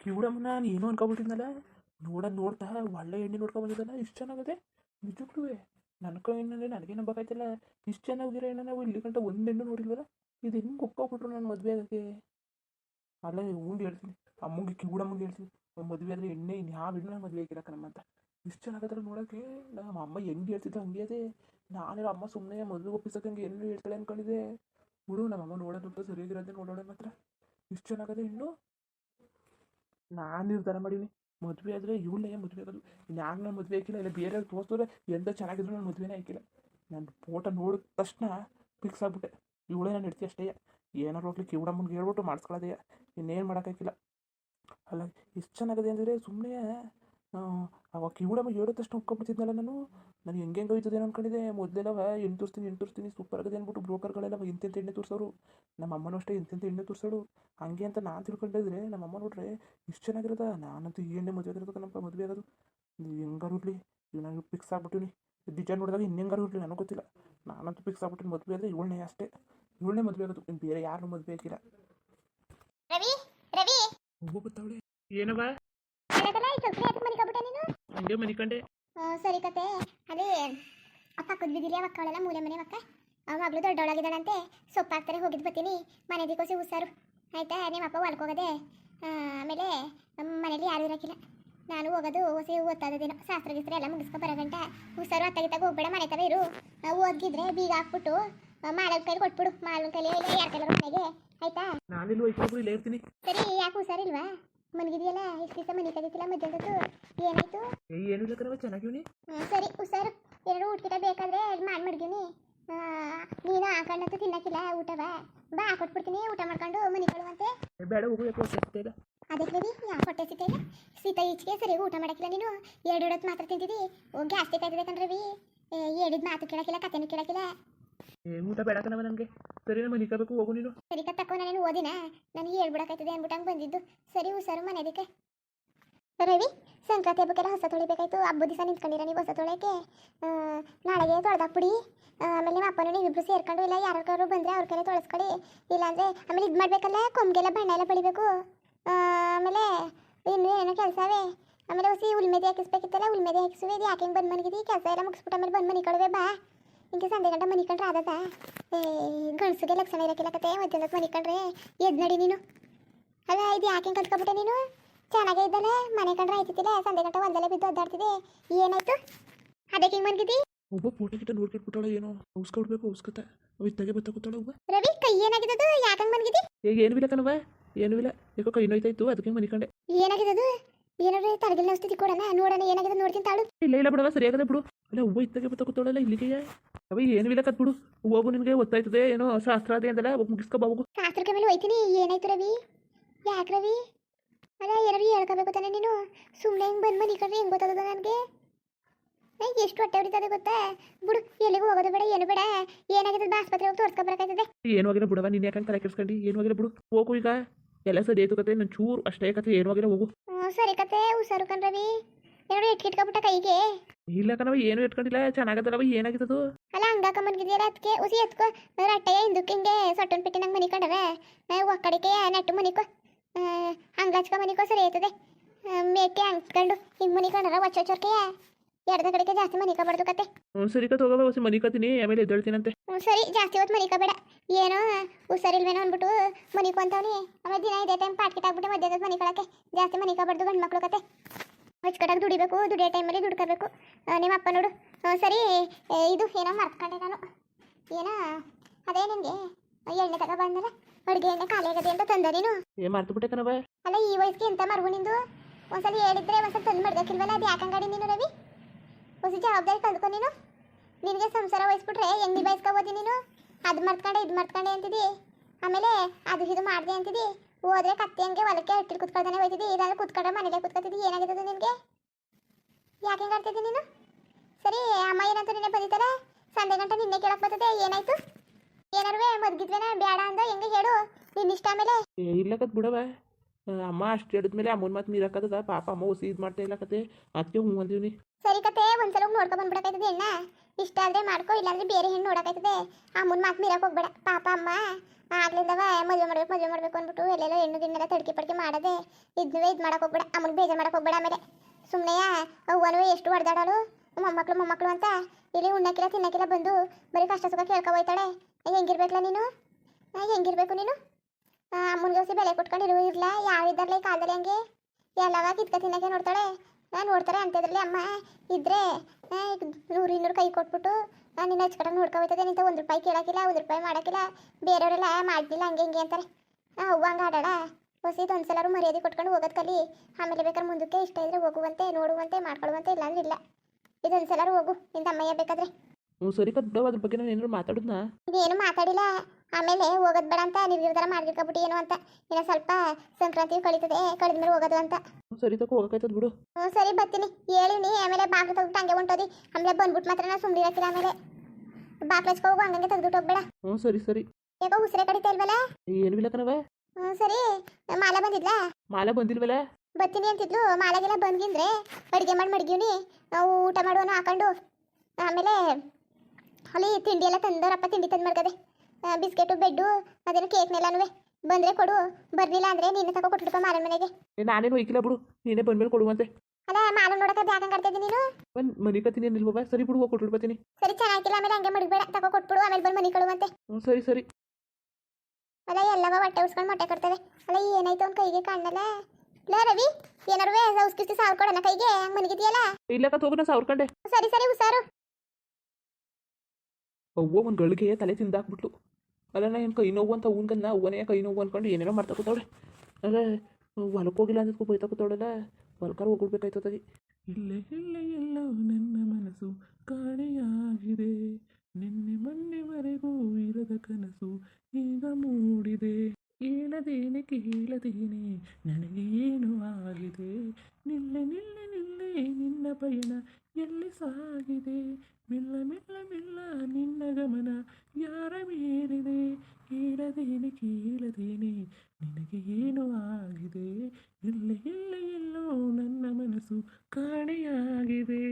ಕಿವುಡಮ್ಮ ನಾನು ಏನೋ ಅನ್ಕೊಬಿಟ್ಟಿದ್ನಲ್ಲ? ನೋಡೋದು ನೋಡ್ತಾ ಒಳ್ಳೆ ಎಣ್ಣೆ ನೋಡ್ಕೊಬಂದಿದ್ದಲ್ಲ ಇಷ್ಟು ಚೆನ್ನಾಗದೆ? ನಿಜಕ್ಕೂ ನನ್ನ ಕೈ ನನಗೆ ನಂಬಕಾಯ್ತಿಲ್ಲ. ಇಷ್ಟು ಚೆನ್ನಾಗಿರೋ ಏನೋ ನಾವು ಇಲ್ಲಿ ಗಂಟ ಒಂದು ಹೆಣ್ಣು ನೋಡಿಲ್ವಲ್ಲ? ಇದು ಹೆಂಗೆ ಒಪ್ಕೊಬಿಟ್ರು ನಾನು ಮದುವೆ ಆಗಕ್ಕೆ? ಅಲ್ಲ ಉಂಡು ಹೇಳ್ತೀನಿ. ಅಮ್ಮಂಗೆ ಕಿವುಡಮ್ಮಂಗೆ ಹೇಳ್ತೀನಿ. ಮದುವೆ ಆದರೆ ಎಣ್ಣೆ ಇನ್ನು ಯಾವ ನಾನು ಮದುವೆ ಆಗಿರಕ್ಕ ನಮ್ಮ ಅಂತ. ಇಷ್ಟು ಚೆನ್ನಾಗತ್ತಲ್ಲ ನೋಡೋಕ್ಕೆ. ನಮ್ಮ ಅಮ್ಮ ಹೆಂಗೆ ಹೇಳ್ತಿದ್ದೆ ಹಂಗೆ ಅದೇ. ನಾನೇ ಅಮ್ಮ ಸುಮ್ಮನೆ ಮದುವೆ ಒಪ್ಪಿಸೋಕೆ ಹೆಣ್ಣು ಹೇಳ್ತಾಳೆ ಅಂದ್ಕೊಂಡಿದ್ದೆ ಹುಡು ನಮ್ಮ ಅಮ್ಮ ಸರಿಯಾಗಿ ಸರಿಯಾಗಿರೋದೇ ನೋಡೋಣ ಮಾತ್ರ. ಇಷ್ಟು ಚೆನ್ನಾಗದೆ ಹೆಣ್ಣು ನಾನು ನಿರ್ಧಾರ ಮಾಡೀನಿ. ಮದುವೆ ಆದರೆ ಇವಳೇ ಮದುವೆ ಆಗೋದು ಇನ್ಯಾಗ ನಾನು ಮದುವೆ ಹಾಕಿಲ್ಲ ಇಲ್ಲ ಬೇರೆ ತೋರಿಸಿದ್ರೆ ಎಂತ ಚೆನ್ನಾಗಿದ್ರು ನಾನು ಮದುವೆನೇ ಹಾಕಿಲ್ಲ ನಾನು ಫೋಟೋ ನೋಡಿದ ತಕ್ಷಣ ಫಿಕ್ಸ್ ಆಗ್ಬಿಟ್ಟೆ. ಇವಳೇ ನಾನು ಇಡ್ತಿ ಅಷ್ಟೇ. ಏನಾರು ಹೋಗ್ಲಿ, ಕಿವಡಮ್ಮನಿಗೆ ಹೇಳ್ಬಿಟ್ಟು ಮಾಡಿಸ್ಕೊಳ್ಳೋದೆಯ ಇನ್ನೇನು ಮಾಡೋಕ್ಕಾಗಿಲ್ಲ ಅಲ್ಲ ಎಷ್ಟು ಚೆನ್ನಾಗಿದೆ ಅಂದರೆ ಸುಮ್ಮನೆ ಅವಾಗ ಕಿವುಡಮ್ಮ ಹೇಳಿದ ತಕ್ಷಣ ಒಪ್ಕೊಂಡ್ಬಿಡ್ತಿದ್ನಲ್ಲ ನಾನು? ನಾನು ಹೆಂಗೆ ಹೆಂಗೆ ಹೋಯ್ತದೇನೋ ಅನ್ಕೊಂಡಿದ್ದೆ. ಮೊದಲೆಲ್ಲ ಎಂಟು ತೋರಿಸ್ತೀನಿ ಎಂಟು ತೋರಿಸ್ತೀನಿ ಸೂಪರ್ ಆಗಿದೆ ಅಂದ್ಬಿಟ್ಟು ಬ್ರೋಕರ್ಗಳೆಲ್ಲ ಇಂತಿಂತ ಎಣ್ಣೆ ತೋರಿಸೋರು. ನಮ್ಮ ಅಮ್ಮನೂ ಅಷ್ಟೇ ಇಂತಿಂತ ಎಣ್ಣೆ ತೋರಿಸೋಳು ಹಂಗೆ ಅಂತ ನಾನು ತಿಳ್ಕೊಂಡಿದ್ರೆ ನಮ್ಮ ಅಮ್ಮ ನೋಡ್ರೆ ಇಷ್ಟು ಚೆನ್ನಾಗಿರೋದ. ನಾನಂತೂ ಈ ಎಣ್ಣೆ ಮದುವೆ ಆಗಿರೋದು ನಮ್ಮ ಮದುವೆ ಆಗೋದು. ಹೆಂಗಾರು ಇರಲಿ ಇವ್ ನಾನು ಫಿಕ್ಸ್ ಆಗ್ಬಿಟ್ಟಿನಿ ಡಿಸೈನ್ ನೋಡಿದಾಗ ಇನ್ನೆಂಗಾರು ಇರಲಿ ನನಗೆ ಗೊತ್ತಿಲ್ಲ. ನಾನಂತೂ ಫಿಕ್ಸ್ ಆಗ್ಬಿಟ್ಟಿನಿ ಮದುವೆ ಆದರೆ ಇವಳನ್ನೇ ಅಷ್ಟೇ. ಇವಳನ್ನೇ ಮದುವೆ ಆಗೋದು. ಇನ್ನು ಬೇರೆ ಯಾರನ್ನೂ ಮದುವೆ ಆಗಿಲ್ಲ. ರವಿ ರವಿ. ಏನವ ಹಂಗೆ ಮನಿಕಂಡೆ. ಸರಿ ಕತೆ. ಅದೇ ಅಪ್ಪ ಕುದ್ಬಿದ್ದೀರಿ ಮಕ್ಕಳೆಲ್ಲ ಮೂಲೆ ಮನೆ ಮಕ್ಕ. ಮಗ್ಲೂ ಮಗಳು ದೊಡ್ಡವಳಾಗಿದ್ದಾಳಂತೆ. ಸೊಪ್ಪು ಹಾಕ್ತಾರೆ ಹೋಗಿದ್ದು ಬರ್ತೀನಿ. ಮನೆದಿಕ್ಕೋಸಿ ಹುಷಾರು ಆಯ್ತಾ ನಿಮ್ಮ ಅಪ್ಪ ಹೊಲ್ಕ್ ಹೋಗೋದೆ? ಆ, ಆಮೇಲೆ ಮನೇಲಿ ಯಾರು ಇರೋಕ್ಕಿಲ್ಲ ನಾನು ಹೋಗೋದು ಹೊಸಿ ಓದ್ತಾದೇನೋ ಶಾಸ್ತ್ರ ಗಿಸ್ತ್ರ ಎಲ್ಲ ಮುಗಿಸ್ಕೊ ಬರೋಗಂಟ ಹುಷಾರು ಅತ್ತಾಗಿತ್ತಾಗ ಹೋಗ್ಬೇಡ ಮನೆ ತವ ಇರು. ಓದ್ಗಿದ್ರೆ ಬೀಗ ಹಾಕ್ಬಿಟ್ಟು ಮಾಡಲ್ ಕೈ ಕೊಟ್ಬಿಡು. ಮಾಲನ್ ಕೈಲಿ ಯಾರ ಕೈಲಿ ಆಯ್ತಾ? ಸರಿ ಯಾಕೆ ಹುಷಾರಿಲ್ವಾ ಮನಗಿದೆಯಲ್ಲ ಇಷ್ಟು ದಿವಸ ಮನೆ ತೆಗಿತಿಲ್ಲ ಮಧ್ಯಾಹ್ನದ್ದು ಏನಾಯ್ತು? ಏ ಏನೂ ಇಲ್ಲ ಕಣವ ಚೆನ್ನಾಗಿವ್ನಿ ಸರಿ ಹುಷಾರು. ಎರಡು ಊಟಕಿಟ ಬೇಕಾದ್ರೆ ಅಲ್ಲಿ ಮಾಡಿ ಮಡ್ಗಿನಿ ನೀನು ಹಾಕೊಂಡಂತೂ ತಿನ್ನಕ್ಕಿಲ್ಲ ಊಟವ. ಬಾ ಹಾಕೊಟ್ಬಿಡ್ತೀನಿ ಊಟ ಮಾಡ್ಕೊಂಡು ಮನೆ ಕಳುವಂತೆ. ಬೇಡ ಹೋಗಬೇಕು ಈಗ ಅದಕ್ಕೆ ರೀ ಯಾಕೆ ಹೊಟ್ಟೆ ಸಿಗ್ತಾ ಇಲ್ಲ ಸೀತಾ ಈಚೆಗೆ ಸರಿಯಾಗಿ ಊಟ ಮಾಡಕ್ಕಿಲ್ಲ ನೀನು. ಎರಡು ಎರಡೊತ್ತು ಮಾತ್ರ ತಿಂತಿದ್ದಿ ಓ ಗ್ಯಾಸ್ ಕಾಯ್ತದೆ ಕಣ್ ರವಿ ಹೇಳಿದ ಮಾತು ಕೇಳಕ್ಕಿಲ್ಲ ಕತೆನೂ ಕೇಳಕ್ಕಿಲ್ಲ. ಏ, ಊಟ ಬೇಡ ಕಣವ ನನಗೆ. ಸರಿ ನಾನು ಮನಿಕಬೇಕು ಹೋಗು ನೀನು. ಸರಿ ತಕ್ಕೋ ನಾನು ಓದಿನ? ನನಗೆ ಹೇಳ್ಬಿಡಕಾಯ್ತದೆ ಅಂದ್ಬಿಟ್ಟು ಹಂಗೆ ಬಂದಿದ್ದು. ಸರಿ, ಹುಷಾರು ಮನೆದಕ್ಕೆ ರವಿ, ಸಂಕ್ರಾಂತಿ ಹಬ್ಬಕ್ಕೆಲ್ಲ ಹೊಸ ತೊಳಿಬೇಕಾಯ್ತು ಹಬ್ಬದ ದಿವಸ ನಿಂತ್ಕೊಂಡಿರ ನೀವು ಹೊಸ ತೊಳೆಯಕ್ಕೆ ನಾಳೆಗೆ ತೊಳೆದಾಕ್ಬಿಡಿ. ಆಮೇಲೆ ನಿಮ್ಮ ಅಪ್ಪನೂ ನೀವಿಬ್ರು ಸೇರ್ಕೊಂಡು ಇಲ್ಲ ಯಾರು ಬಂದರೆ ಅವ್ರ ಕೈಲೇ ತೊಳೆಸ್ಕೊಳ್ಳಿ ಇಲ್ಲಾಂದರೆ ಆಮೇಲೆ ಇದು ಮಾಡಬೇಕಲ್ಲ, ಕೊಂಬಿಗೆಲ್ಲ ಬಣ್ಣ ಎಲ್ಲ ಬಳಿಬೇಕು. ಆಮೇಲೆ ಇನ್ನೂ ಏನೋ ಕೆಲಸವೇ. ಆಮೇಲೆ ಹೊಸಿ ಉಲ್ಮೆದೆ ಹಾಕಿಸ್ಬೇಕಿತ್ತಲ್ಲ ಉಲ್ಮೆದೆ ಹಾಕಿಸುವೆ, ಇದು ಯಾಕೆ ಬಂದು ಮನೆಗಿದ್ದು ಕೆಲಸ ಎಲ್ಲ ಮುಗಿಸ್ಬಿಟ್ಟು ಆಮೇಲೆ ಬಂದು ಮನೆ ಕಳುವೆ, ಬಾ. ಹಿಂಗೆ ಸಂಜೆ ಗಂಟ ಮನೆ ಕಂಡ್ರೆ ಆದದ? ಗಂಡಸಿಗೆ ಲಕ್ಷಣ ಇರಕ್ಕಿಲ್ಲ ಕತೆ ಮಧ್ಯಾಹ್ನಕ್ಕೆ ಮನೆ ಕಂಡ್ರೆ ಎದ್ ನಡಿ ನೀನು. ಅಲ್ಲ ಇದು ಯಾಕೆ ಕಲ್ತ್ಕೊಬಿಟ್ಟೆ ನೀನು? ಚೆನ್ನಾಗೇ ಇದ್ದಲ್ಲ ಮನೆ ಕಂಡ್ರೆ ಆಯ್ತಿತ್ತಿಲ್ಲ ಸಂಜೆ ಗಂಟೆ ಒಂದಲ್ಲೇ ಬಿದ್ದು ಒದ್ದಾಡ್ತಿದೆ ಏನಾಯ್ತು? ಅದಕ್ಕೆ ಹಿಂಗೆ ಬಂದಿದ್ದಿ ಒಬ್ಬ ಫೋಟೋ ಗಿಟ ನೋಡ್ಕೊಟ್ಬಿಟ್ಟಾಳೆ ಏನೋ ಉಸ್ಕೊಡ್ಬೇಕು ಉಸ್ಕೊತ ಇತ್ತಾಗೆ ಬತ್ತ ಕೂತಾಳೆ ಒಬ್ಬ ರವಿ ಕೈ ಏನಾಗಿದ್ದದು? ಯಾಕೆ ಬಂದಿದ್ದಿ ಈಗ ಏನು ಬಿಲ್ಲ ಕಣವ ಏನು ಇಲ್ಲ. ಯಾಕೋ ಕೈ ನೋಯ್ತಾಯಿತ್ತು ಅದಕ್ಕೆ ಮನಿಕಂಡೆ. ಏನಾಗಿದ್ದದು? ತಡಗಿಲ್ಲ ಔಷಧಿ ಕೊಡೋಣ ನೋಡೋಣ ಏನಾಗಿದೆ ನೋಡ್ತೀನಿ ತಾಳು. ಇಲ್ಲ ಇಲ್ಲ ಬಿಡವ ಸರಿಯಾಗದೆ ಬಿಡು. ಅಲ್ಲ ಹೂವು ಇತ್ತಾಗೆ ಬತ್ತ ಕೂತಾಳಲ್ಲ ಇಲ್ಲಿಗೆ? ಅವ ಏನು ಇಲ್ಲ ಕತ್ ಬಿಡು. ಹೋಗು ನಿನಗೆ ಗೊತ್ತಾಯ್ತದೆ ಏನೋ ಶಾಸ್ತ್ರ ಅದೇ ಅಂದಲ್ಲ ಮುಗಿಸ್ಕೊ ಬಾಬು ಶಾಸ್ತ್ರಕ್ಕೆ ಮೇಲೆ ಹೋಯ್ತೀನಿ ಏನಾಯ್ತು ರವಿ? ಯಾಕೆ ರವಿ? ಅಲ್ಲ ಏನಾರು ಹೇಳ್ಕೋಬೇಕು ತಾನೆ ನೀನು? ಸುಮ್ಮನೆ ಹಿಂಗೆ ಬಂದು ಮನೆ ಕಡೆ ಹೆಂಗೆ ಗೊತ್ತಾಗದ ನನಗೆ? ನಂಗೆ ಎಷ್ಟು ಹೊಟ್ಟೆ ಹೊಡಿತದೆ ಗೊತ್ತಾ? ಬಿಡು ಎಲ್ಲಿಗೂ ಹೋಗೋದು ಬೇಡ ಏನು ಬೇಡ. ಏನಾಗಿದೆ ಬಾ ಆಸ್ಪತ್ರೆ ಹೋಗಿ ತೋರಿಸ್ಕೊಬರಕಾಯ್ತದೆ ಏನು ಆಗಿಲ್ಲ ಬಿಡವ ನೀನು ಯಾಕಂಗೆ ತಲೆ ಕೆಡ್ಸ್ಕೊಂಡು? ಏನು ಆಗಿಲ್ಲ ಬಿಡು. ಹೋಗು ಈಗ. ಸರಿ ಆಯ್ತು ಕತೆ ನನ್ನ ಚೂರು ಅಷ್ಟೇ ಕತೆ ಏನೂ ಆಗಿಲ್ಲ ಹೋಗು. ಹ್ಞೂ ಸರಿ ಕತೆ ಹುಷಾರು ಕಣ್ ರವಿ ಏನಾದ್ರು ಇಟ್ಕಿಟ್ಕೊಬಿಟ್ಟ ಕೈಗೆ. ಇಲ್ಲ ಕಣವ ಏನು ಇಟ್ಕೊಂಡಿಲ್ಲ ಚೆನ್ನಾಗದಲ್ಲವ ಏನಾಗಿತ್ತದು? ಅಲ್ಲ ಹಂಗಾಕ ಮನ್ಗಿದ್ಯಲ್ಲ ಅದಕ್ಕೆ ಉಸಿ ಎತ್ಕೊ. ರಟ್ಟೆಯ ಹಿಂದಕ್ಕೆ ಹಿಂಗೆ ಸೊಟ್ಟನ್ ಪಿಟ್ಟಿ ನಂಗೆ ಮನಿ ಕಂಡವೆ. ಒಕ್ಕಡಿಕೆ ನೆಟ್ಟು ಮನಿಕೋ ಹಂಗಚ್ಕ ಮನಿಕೋ ಸರಿ ಆಯ್ತದೆ. ಮೇಟಿ ಹಂಚ್ಕೊಂಡು ಹಿಂಗೆ ಮನಿ ಕಂಡ್ರ ಒಚ್ಚ ಎಡದ ಕಡೆಗೆ ಜಾಸ್ತಿ ಮನಿ ಕಬಾರ್ದು ಕತೆ. ಹ್ಞೂ ಸರಿ ಕತೆ ಹೋಗವ ಹೊಸ ಮನಿಕತ್ತೀನಿ ಆಮೇಲೆ ಎದ್ದೇಳ್ತೀನಂತೆ. ಹ್ಞೂ ಸರಿ ಜಾಸ್ತಿ ಹೊತ್ತು ಮನಿ ಕಬೇಡ ಏನೋ ಹುಷಾರಿಲ್ವೇನೋ ಅಂದ್ಬಿಟ್ಟು ಮನಿ ಕೊಂತವ್ನಿ ಆಮೇಲೆ ದಿನ ಇದೇ ಟೈಮ್ ಪಾಟ್ಕಿಟ್ ಆಗ್ಬಿಟ್ಟು ಮಧ್ಯಾಹ್ನದ ಮನಿ ಕಳಕ್ಕೆ ಜಾಸ್ತಿ ಮನಿ ಕಬಾರ್ದು ಗಂಡು ಮಕ್ಳು ಕತೆ. ಹೊಚ್ಕಟಾಗಿ ದುಡಿಬೇಕು ದುಡಿಯೋ ಟೈಮಲ್ಲಿ ದುಡ್ಕೋಬೇಕು. ನಿಮ್ಮ ಅಪ್ಪ ನೋಡು. ಸರಿ ಇದು ಏನೋ ಮರ್ತ್ಕೊಂಡೆ ನಾನು. ಏನೋ? ಅದೇ ನಿನಗೆ. ಎಣ್ಣೆ ತಗ ಬಂದಲ್ಲ. ಅಡುಗೆ ಎಣ್ಣೆ ಖಾಲಿ ಆಗದೆ ಅಂತ ತಂದ ನೀನು. ಏ ಮರ್ತು ಬಿಟ್ಟೆ ಕಣವ ಅಲ್ಲ ಈ ವಯಸ್ಸಿಗೆ ಎಂತ ಮರ್ಗು ನಿಂದು? ಒಂದ್ಸಲ ಹೇಳಿದ್ರೆ ಒಂದ್ಸಲ ತಂದು ಮಾಡ್ಬೇಕಿಲ್ವಲ್ಲ ಅದು ಯಾಕಂಗಾಡಿ ನೀನು ರವಿ? ಹೊಸ ಜವಾಬ್ದಾರಿ ಕಲ್ತ್ಕೊ ನೀನು? ನಿನಗೆ ಸಂಸಾರ ವಹಿಸ್ಬಿಟ್ರೆ ಹೆಂಗ್ ನಿಭಾಯಿಸ್ಕೋಬೋದು ನೀನು? ಅದು ಮರ್ತ್ಕೊಂಡೆ, ಇದು ಮರ್ತ್ಕೊಂಡೆ ಅಂತಿದ್ದಿ ಆಮೇಲೆ ಅದು ಇದು ಮಾಡಿದೆ ಅಂತಿದ್ದಿ ಹೋದ್ರೆ ಕತ್ತೆ ಹಂಗೆ ಹೊಲಕ್ಕೆ ಇಟ್ಟಿಟ್ಟು ಕುತ್ಕೊಳ್ತಾನೆ ಹೋಯ್ತಿದ್ದಿ ಇದಾದ್ರೆ ಕುತ್ಕೊಂಡ್ರೆ ಮನೇಲೆ ಕುತ್ಕೊತಿದ್ದಿ ಏನಾಗಿದ್ದು ನಿನಗೆ? ಯಾಕೆ ಹೆಂಗೆ ಆಡ್ತಿದ್ದಿ ನೀನು? ಸರಿ, ಅಮ್ಮ ಏನಂತ ನಿನ್ನೆ ಬಂದಿದ್ದಾರೆ? ಸಂಡೆ ಗಂಟೆ ನಿನ್ನೆ ಕೇಳಕ್ ಬರ್ತದೆ, ಏನಾಯ್ತು? ಏನಾರು ಮದ್ಗಿದ್ವೇನ ಬೇಡ ಅಂದ? ಹೆಂಗೆ ಹೇಳು? ನಿನ್ನ ಇಷ್ಟ ಆಮೇಲೆ ಇಲ್ಲ ಕತ್ ಬಿಡವ ಅಮ್ಮ, ಅಷ್ಟು ಹೇಳಿದ್ಮೇಲೆ ಅಮ್ಮನ ಮಾತು ಮೀರಕ್ಕದ ಪಾಪ ಅಮ್ಮ ಹೊಸಿ ಇದು ಮಾಡ್ತಾ ಇಲ್ಲ ಕತೆ. ಅದಕ್ಕೆ ಹ್ಞೂ ಅಂದೀವಿ ಸರಿ ಕತೆ, ಒಂದ್ಸಲ ನೋಡ್ಕೊ ಬಂದ್ಬಿಡಕೈತದೆ ಹೆಣ್ಣ ಇಷ್ಟ ಆದ್ರೆ ಮಾಡ್ಕೊ, ಇಲ್ಲಾಂದ್ರೆ ಬೇರೆ ಹೆಣ್ಣು ನೋಡಕೈತದೆ ಅಮ್ಮನ ಮಾತು ಮೀರಕ್ ಹೋಗ್ಬೇಡ. ಪಾಪ ಅಮ್ಮ, ಆಗ್ಲಿಂದವ ಮದುವೆ ಮಾಡ್ಬೇಕು ಮದುವೆ ಮಾಡ್ಬೇಕು ಅಂದ್ಬಿಟ್ಟು ಎಲ್ಲೆಲ್ಲೋ ಹೆಣ್ಣು ಗಿಣ್ಣೆಲ್ಲ ತಡ್ಕೆ ಪಡ್ಕೆ ಮಾಡದೆ ಇದನ್ನೇ ಇದು ಮಾಡಕ್ಕೆ ಹೋಗ್ಬೇಡ, ಅಮ್ಮನ ಬೇಜಾರು ಮಾಡಕ್ಕೆ ಹೋಗ್ಬೇಡ ಆಮೇಲೆ. ಸುಮ್ಮನೆ ಅವ್ವನೂ ಎಷ್ಟು ಹೊಡೆದಾಡೋಳು? ಮೊಮ್ಮಕ್ಳು ಮೊಮ್ಮಕ್ಳು ಅಂತ. ಇಲ್ಲಿ ಉಣ್ಣಕ್ಕಿಲ್ಲ, ತಿನ್ನಕ್ಕಿಲ್ಲ ಬಂದು ಬರೀ ಕಷ್ಟ ಸುಖ ಕೇಳ್ಕೊ ಹೋಯ್ತಾಳೆ. ಹೆಂಗಿರ್ಬೇಕಲ್ಲ ನೀನು? ಹೆಂಗಿರ್ಬೇಕು ನೀನು? ಹೊಸಿ ಬೆಲೆ ಕೊಟ್ಕೊಂಡು ಇರು ಇರ್ಲ? ಯಾವ ಇದ್ದಾರಲ್ಲ ಕಾಲದಲ್ಲಿ ಹಂಗೆ? ಎಲ್ಲವ ಕಿತ್ಕ ತಿನ್ನಕ್ಕೆ ನೋಡ್ತಾಳೆ? ನಾನು ನೋಡ್ತಾರೆ ಅಂತಿದ್ರಲ್ಲಿ ಅಮ್ಮ ಇದ್ರೆ ನೂರು ಇನ್ನೂರು ಕೈ ಕೊಟ್ಬಿಟ್ಟು ನಾನು ನಿನ್ನ ಹಚ್ಕಡೆ ನೋಡ್ಕೊ ಹೋಯ್ತದೆ ನಿಂತ ಒಂದು ರೂಪಾಯಿ ಕೇಳಕ್ಕಿಲ್ಲ, ಒಂದು ರೂಪಾಯಿ ಮಾಡೋಕ್ಕಿಲ್ಲ, ಬೇರೆಯವರೆಲ್ಲ ಮಾಡ್ಲಿಲ್ಲ ಹಂಗೆ ಹಿಂಗೆ ಅಂತಾರೆ. ಅವ್ವ ಹಂಗೆ ಆಡಾಡ ಹೊಸಿದು ಮರ್ಯಾದೆ ಕೊಟ್ಕೊಂಡು ಹೋಗೋದು ಕಲಿ. ಆಮೇಲೆ ಬೇಕಾದ್ರೆ ಮುಂದಕ್ಕೆ ಇಷ್ಟ ಇದ್ರೆ ಹೋಗುವಂತೆ, ನೋಡುವಂತೆ ಮಾಡ್ಕೊಳ್ಳುವಂತೆ ಇಲ್ಲಾಂದ್ರೆ ಇಲ್ಲ. ಇದೊಂದ್ಸಲರು ಹೋಗು, ನಿಂದ ಅಮ್ಮಯ್ಯ ಬೇಕಾದ್ರೆ. ಹ್ಞೂ ಸರಿ ಕತ್ ಬಿಡವ ಅದ್ರ ಬಗ್ಗೆ ನಾನು ಏನಾದ್ರು ಮಾತಾಡೋದ್ನ? ಏನು ಮಾತಾಡಿಲ್ಲ. ಆಮೇಲೆ ಹೋಗೋದು ಬೇಡ ಅಂತ ನಿರ್ಧಾರ ಮಾಡಿರ್ಕೊಬಿಟ್ಟು ಏನು ಅಂತ. ಇನ್ನ ಸ್ವಲ್ಪ ಸಂಕ್ರಾಂತಿ ಕಳೀತದೆ ಕಳೆದ್ಮೇಲೆ ಹೋಗೋದು ಅಂತ. ಹ್ಞೂ ಸರಿ ತಕ ಹೋಗಕ್ಕಾಯ್ತದ ಬಿಡು. ಹ್ಞೂ ಸರಿ ಬರ್ತೀನಿ. ಹೇಳಿನಿ ಆಮೇಲೆ ಬಾಗ್ಲು ತೆಗ್ದು ಹಂಗೆ ಹೊಂಟೋದಿ. ಆಮೇಲೆ ಬಂದ್ಬಿಟ್ಟು ಮಾತ್ರ ನಾನು ಸುಮ್ಮನೆ ಇರಕ್ಕಿಲ್ಲ ಆಮೇಲೆ. ಬಾಗ್ಲು ಹೋಗೋ ಹೋಗು ಹಂಗಂಗೆ ತೆಗ್ದುಟ್ಟು ಹೋಗ್ಬೇಡ. ಹ್ಞೂ ಸರಿ ಸರಿ. ಯಾಕೋ ಉಸಿರೇ ಕಡಿತಾ ಇಲ್ವಲ್ಲ? ಏನು ಇಲ್ಲ ಕಣವ ಹ್ಞೂ ಸರಿ. ಮಾಲೆ ಬಂದಿದ್ಲಾ? ಮಾಲೆ ಬಂದಿಲ್ವಲ್ಲ? ಬರ್ತೀನಿ ಅಂತಿದ್ಲು. ಮಾಲೆಗೆಲ್ಲ ಬಂದ್ಗಿಂದ್ರೆ ಅಡುಗೆ ಮಾಡಿ ಮಡಗಿವ್ನಿ. ನಾವು ಊಟ ಮಾಡುವನು ಹಾಕೊಂಡು. ಆಮೇಲೆ ಅಲ್ಲಿ ತಿಂಡಿ ಎಲ್ಲ ತಂದರಪ್ಪ ತಿಂಡಿ ತಂದು ಮರ್ಗದೆ ಬಿಸ್ಕೆಟು ಬೆಡ್ಡು ಅದೇನು ಕೇಕ್ನೆಲ್ಲನೂ ಬಂದ್ರೆ ಕೊಡು ಬರ್ಲಿಲ್ಲ ಅಂದ್ರೆ ನೀನು ತಗೋ ಕೊಟ್ಬಿಡಪ್ಪ ಮಾರನ ಮನೆಗೆ. ನಾನೇನು ಒಯ್ಕಿಲ್ಲ ಬಿಡು ನೀನೇ ಬಂದ್ಮೇಲೆ ಕೊಡುವಂತೆ ಅಲ್ಲ ಮಾಲ ನೋಡಕ್ಕೆ ಯಾಕಂಗೆ ಆಡ್ತಿದ್ದೀನಿ ನೀನು? ಒಂದು ಮನೆ ಕತ್ತೀನಿ ಏನಿಲ್ವವ ಸರಿ ಬಿಡು ಹೋಗಿ ಕೊಟ್ಬಿಟ್ಟು ಬರ್ತೀನಿ. ಸರಿ ಚೆನ್ನಾಗಿಲ್ಲ ಆಮೇಲೆ ಹಂಗೆ ಮಡಗಬೇಡ ತಗೋ ಕೊಟ್ಬಿಡು ಆಮೇಲೆ ಬಂದು ಮನೆ ಕಳುವಂತೆ. ಹ್ಞೂ ಸರಿ ಸರಿ. ಅಲ್ಲ ಎಲ್ಲವ ಹೊಟ್ಟೆ ಉಸ್ಕೊಂಡು ಮೊಟ್ಟೆ ಕೊಡ್ತವೆ ಅಲ್ಲ ಏನಾಯ್ತು ಅವ್ನ ಕೈಗೆ ಕಾಣಲ್ಲ ಇಲ್ಲ ರವಿ ಏನಾರು ಔಸ್ಕಿಸ್ತಿ ಸಾವು ಕೊಡೋಣ ಕೈಗೆ ಹಂಗೆ ಮನೆಗಿದೆಯಲ್ಲ ಇಲ್ಲ ಕತ್ ಹೋಗು ನಾ ಸಾವಿರ ಸರಿ ಸರಿ ಹುಷಾರು. ಅವ್ವ ಒಂದು ಗಳಿಗೆ ತಲೆ ತಿಂದಾಕ್ಬಿಟ್ಲು. ಅಲ್ಲ ಏನು ಕೈ ನೋವು ಅಂತ ಅವ್ವನ್ಕನ್ನ ಅವ್ವನೇ ಕೈ ನೋವು ಅನ್ಕೊಂಡು ಏನೇನೋ ಮಾಡ್ತಾ ಕೂತಾವಳೆ. ಅಲ್ಲ ಹೊಲಕ್ಕೆ ಹೋಗಿಲ್ಲ ಅಂದಿದ್ಕೂ ಬೈತಾ ಕೂತಾವಳಲ್ಲ? ಹೊಲ್ಕಾರ ಹೋಗ್ಬಿಡ್ಬೇಕಾಯ್ತದೆ ಇಲ್ಲೇ ಇಲ್ಲೇ ಇಲ್ಲ ನನ್ನ ಮನಸ್ಸು ಕಾಣೆಯಾಗಿದೆ. ನಿನ್ನೆ ಮೊನ್ನೆವರೆಗೂ ಇರದ ಕನಸು ಈಗ ಮೂಡಿದೆ. ಹೇಳದೇನೆ, ಕೇಳದೇನೆ, ನನಗೆ ಏನು ಆಗಿದೆ ನಿಲ್ಲೆ ನಿಲ್ಲೆ ನಿಲ್ಲೆ ನಿನ್ನ ಪಯಣ ಎಲ್ಲಿ ಸಾಗಿದೆ? ಮಿಲ್ಲ ಮಿಲ್ಲ ಮಿಲ್ಲ ನಿನ್ನ ಗಮನ ಯಾರ ಮೇಲಿದೆ? ಕೇಳದೇನೆ ಕೇಳದೇನೆ ನಿನಗೆ ಏನು ಆಗಿದೆ? ಎಲ್ಲ ಇಲ್ಲ, ಎಲ್ಲೋ ನನ್ನ ಮನಸ್ಸು ಕಾಣೆಯಾಗಿದೆ.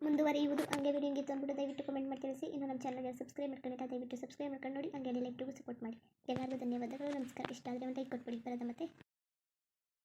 ಮುಂದುವರಿಯುವುದು ಹಂಗೆ ವಿಡಿಯೋ ಹಿಂಗಿತ್ತು ಅಂದ್ಬಿಟ್ಟು ದಯವಿಟ್ಟು ಕಮೆಂಟ್ ಮಾಡಿ ತಿಳಿಸಿ. ಇನ್ನು ನಮ್ಮ ಚಾನಲ್ಗೆ ಸಬ್ಸ್ಕ್ರೈಬ್ ಮಾಡ್ಕೊಂಡಿದ್ದ ದಯವಿಟ್ಟು ಸಬ್ಸ್ಕ್ರೈಬ್ ಮಾಡ್ಕೊಂಡು ನೋಡಿ. ಹಂಗೆ ಲೈಕ್ಟಿಗೂ ಸಪೋರ್ಟ್ ಮಾಡಿ. ಎಲ್ಲರಿಗೂ ಧನ್ಯವಾದಗಳು. ನಮಸ್ಕಾರ. ಇಷ್ಟ ಆದರೆ ಒಂದು ಲೈಕ್ ಕೊಟ್ಬಿಡಿ. ಬರೋದ ಮತ್ತೆ.